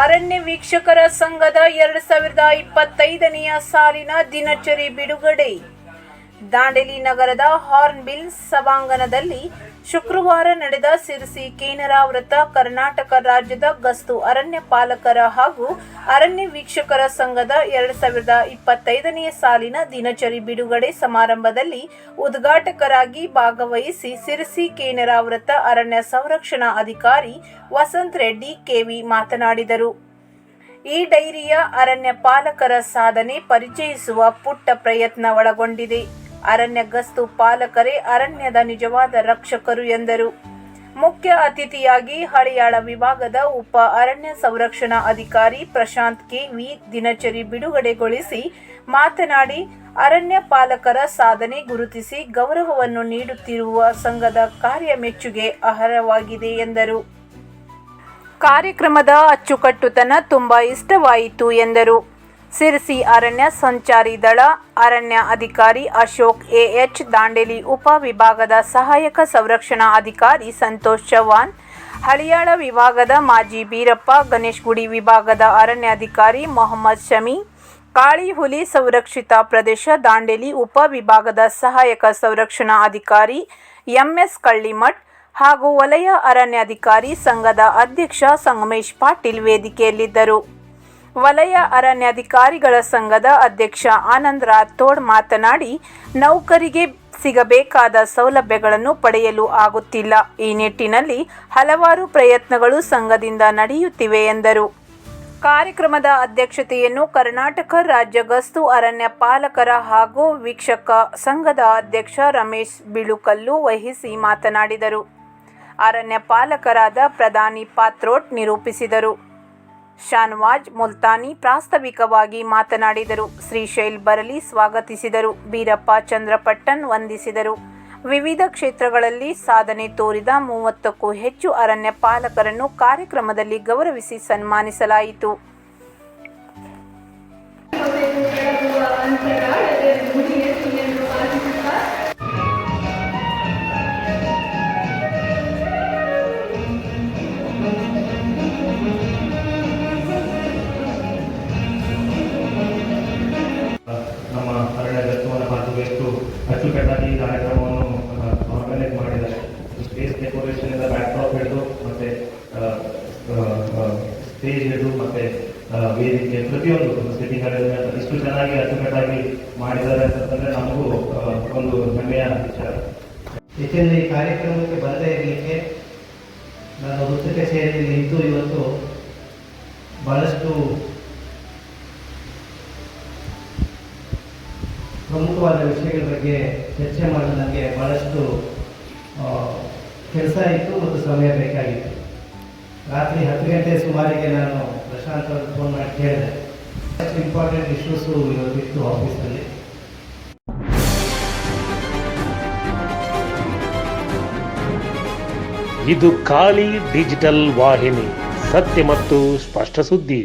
ಅರಣ್ಯ ವೀಕ್ಷಕರ ಸಂಘದ ಎರಡು ಸಾವಿರದ ಇಪ್ಪತ್ತೈದನೆಯ ಸಾಲಿನ ದಿನಚರಿ ಬಿಡುಗಡೆ. ದಾಂಡೇಲಿ ನಗರದ ಹಾರ್ನ್ಬಿಲ್ ಸಭಾಂಗಣದಲ್ಲಿ ಶುಕ್ರವಾರ ನಡೆದ ಸಿರಿಸಿ ಕೇನರಾ ವೃತ್ತ ಕರ್ನಾಟಕ ರಾಜ್ಯದ ಗಸ್ತು ಅರಣ್ಯ ಪಾಲಕರ ಹಾಗೂ ಅರಣ್ಯ ವೀಕ್ಷಕರ ಸಂಘದ ಎರಡು ಸಾವಿರದ ಇಪ್ಪತ್ತೈದನೆಯ ಸಾಲಿನ ದಿನಚರಿ ಬಿಡುಗಡೆ ಸಮಾರಂಭದಲ್ಲಿ ಉದ್ಘಾಟಕರಾಗಿ ಭಾಗವಹಿಸಿ ಸಿರಿಸಿ ಕೇನರಾ ವೃತ್ತ ಅರಣ್ಯ ಸಂರಕ್ಷಣಾ ಅಧಿಕಾರಿ ವಸಂತ್ ರೆಡ್ಡಿ ಕೆವಿ ಮಾತನಾಡಿದರು. ಈ ಡೈರಿಯ ಅರಣ್ಯ ಪಾಲಕರ ಸಾಧನೆ ಪರಿಚಯಿಸುವ ಪುಟ್ಟ ಪ್ರಯತ್ನ ಒಳಗೊಂಡಿದೆ. ಅರಣ್ಯ ಗಸ್ತು ಪಾಲಕರೇ ಅರಣ್ಯದ ನಿಜವಾದ ರಕ್ಷಕರು ಎಂದರು. ಮುಖ್ಯ ಅತಿಥಿಯಾಗಿ ಹಳಿಯಾಳ ವಿಭಾಗದ ಉಪ ಅರಣ್ಯ ಸಂರಕ್ಷಣಾ ಅಧಿಕಾರಿ ಪ್ರಶಾಂತ್ ಕೆ. ವಿ. ದಿನಚರಿ ಬಿಡುಗಡೆಗೊಳಿಸಿ ಮಾತನಾಡಿ, ಅರಣ್ಯ ಪಾಲಕರ ಸಾಧನೆ ಗುರುತಿಸಿ ಗೌರವವನ್ನು ನೀಡುತ್ತಿರುವ ಸಂಘದ ಕಾರ್ಯ ಮೆಚ್ಚುಗೆ ಅರ್ಹವಾಗಿದೆ ಎಂದರು. ಕಾರ್ಯಕ್ರಮದ ಅಚ್ಚುಕಟ್ಟುತನ ತುಂಬಾ ಇಷ್ಟವಾಯಿತು ಎಂದರು. ಸಿರಸಿ ಅರಣ್ಯ ಸಂಚಾರಿ ದಳ, ಅರಣ್ಯ ಅಧಿಕಾರಿ ಅಶೋಕ್ ಎಎಚ್, ದಾಂಡೇಲಿ ಉಪ ವಿಭಾಗದ ಸಹಾಯಕ ಸಂರಕ್ಷಣಾ ಅಧಿಕಾರಿ ಸಂತೋಷ್ ಚವಾನ್ ಹಳಿಯಾಳ ವಿಭಾಗದ ಮಾಜಿ ಬೀರಪ್ಪ, ಗಣೇಶ್ಗುಡಿ ವಿಭಾಗದ ಅರಣ್ಯ ಅಧಿಕಾರಿ ಮೊಹಮ್ಮದ್ ಶಮಿ ಕಾಳಿ ಹುಲಿ ಸಂರಕ್ಷಿತ ಪ್ರದೇಶ, ದಾಂಡೇಲಿ ಉಪ ವಿಭಾಗದ ಸಹಾಯಕ ಸಂರಕ್ಷಣಾ ಅಧಿಕಾರಿ ಎಂಎಸ್ ಕಳ್ಳಿಮಠ್ ಹಾಗೂ ವಲಯ ಅರಣ್ಯಾಧಿಕಾರಿ ಸಂಘದ ಅಧ್ಯಕ್ಷ ಸಂಗಮೇಶ್ ಪಾಟೀಲ್ ವೇದಿಕೆಯಲ್ಲಿದ್ದರು. ವಲಯ ಅರಣ್ಯಾಧಿಕಾರಿಗಳ ಸಂಘದ ಅಧ್ಯಕ್ಷ ಆನಂದ್ ರಾಥೋಡ್ ಮಾತನಾಡಿ, ನೌಕರಿಗೆ ಸಿಗಬೇಕಾದ ಸೌಲಭ್ಯಗಳನ್ನು ಪಡೆಯಲು ಆಗುತ್ತಿಲ್ಲ. ಈ ನಿಟ್ಟಿನಲ್ಲಿ ಹಲವಾರು ಪ್ರಯತ್ನಗಳು ಸಂಘದಿಂದ ನಡೆಯುತ್ತಿವೆ ಎಂದರು. ಕಾರ್ಯಕ್ರಮದ ಅಧ್ಯಕ್ಷತೆಯನ್ನು ಕರ್ನಾಟಕ ರಾಜ್ಯ ಗಸ್ತು ಅರಣ್ಯ ಪಾಲಕರ ಹಾಗೂ ವೀಕ್ಷಕ ಸಂಘದ ಅಧ್ಯಕ್ಷ ರಮೇಶ್ ಬಿಳುಕಲ್ಲು ವಹಿಸಿ ಮಾತನಾಡಿದರು. ಅರಣ್ಯ ಪಾಲಕರಾದ ಪ್ರಧಾನಿ ಪಾತ್ರೋಟ್ ನಿರೂಪಿಸಿದರು. ಶಾನ್ವಾಜ್ ಮುಲ್ತಾನಿ ಪ್ರಾಸ್ತಾವಿಕವಾಗಿ ಮಾತನಾಡಿದರು. ಶ್ರೀಶೈಲ್ ಬರಲಿ ಸ್ವಾಗತಿಸಿದರು. ಬೀರಪ್ಪ ಚಂದ್ರಪಟ್ಟನ್ ವಂದಿಸಿದರು. ವಿವಿಧ ಕ್ಷೇತ್ರಗಳಲ್ಲಿ ಸಾಧನೆ ತೋರಿದ ಮೂವತ್ತಕ್ಕೂ ಹೆಚ್ಚು ಅರಣ್ಯ ಪಾಲಕರನ್ನು ಕಾರ್ಯಕ್ರಮದಲ್ಲಿ ಗೌರವಿಸಿ ಸನ್ಮಾನಿಸಲಾಯಿತು. ಮತ್ತೆ ವೇದಿಕೆ, ಪ್ರತಿಯೊಂದು ಅರೇಂಜ್ಮೆಂಟ್ ಇಷ್ಟು ಚೆನ್ನಾಗಿ ಅಚ್ಚುಕಟ್ಟಾಗಿ ಮಾಡಿದ್ದಾರೆ ಅಂತಂದ್ರೆ ನಮಗೂ ಒಂದು ಹೆಮ್ಮೆಯ ವಿಚಾರ. ಏಕೆಂದರೆ ಈ ಕಾರ್ಯಕ್ರಮಕ್ಕೆ ಬರದೇ ಇರಲಿಕ್ಕೆ ನಾನು ವೃತ್ತ ಕಚೇರಿಯಲ್ಲಿ ನಿಂತು ಇವತ್ತು ಬಹಳಷ್ಟು ಪ್ರಮುಖವಾದ ವಿಷಯಗಳ ಬಗ್ಗೆ ಚರ್ಚೆ ಮಾಡಲು ನನಗೆ ಬಹಳಷ್ಟು ಕೆಲಸ ಇತ್ತು ಮತ್ತು ಸಮಯ ಬೇಕಾಗಿತ್ತು. ರಾತ್ರಿ ಹತ್ತು ಗಂಟೆ ಸುಮಾರಿಗೆ ನಾನು ಪ್ರಶಾಂತ್ ಅವ್ರಿಗೆ ಫೋನ್ ಮಾಡಿ ಕೇಳಿದೆ ಇಂಪಾರ್ಟೆಂಟ್ ಇಶ್ಯೂಸು ಇವತ್ತಿತ್ತು ಆಫೀಸಲ್ಲಿ ಇದು ಖಾಲಿ ಡಿಜಿಟಲ್ ವಾಹಿನಿ, ಸತ್ಯ ಮತ್ತು ಸ್ಪಷ್ಟ ಸುದ್ದಿ.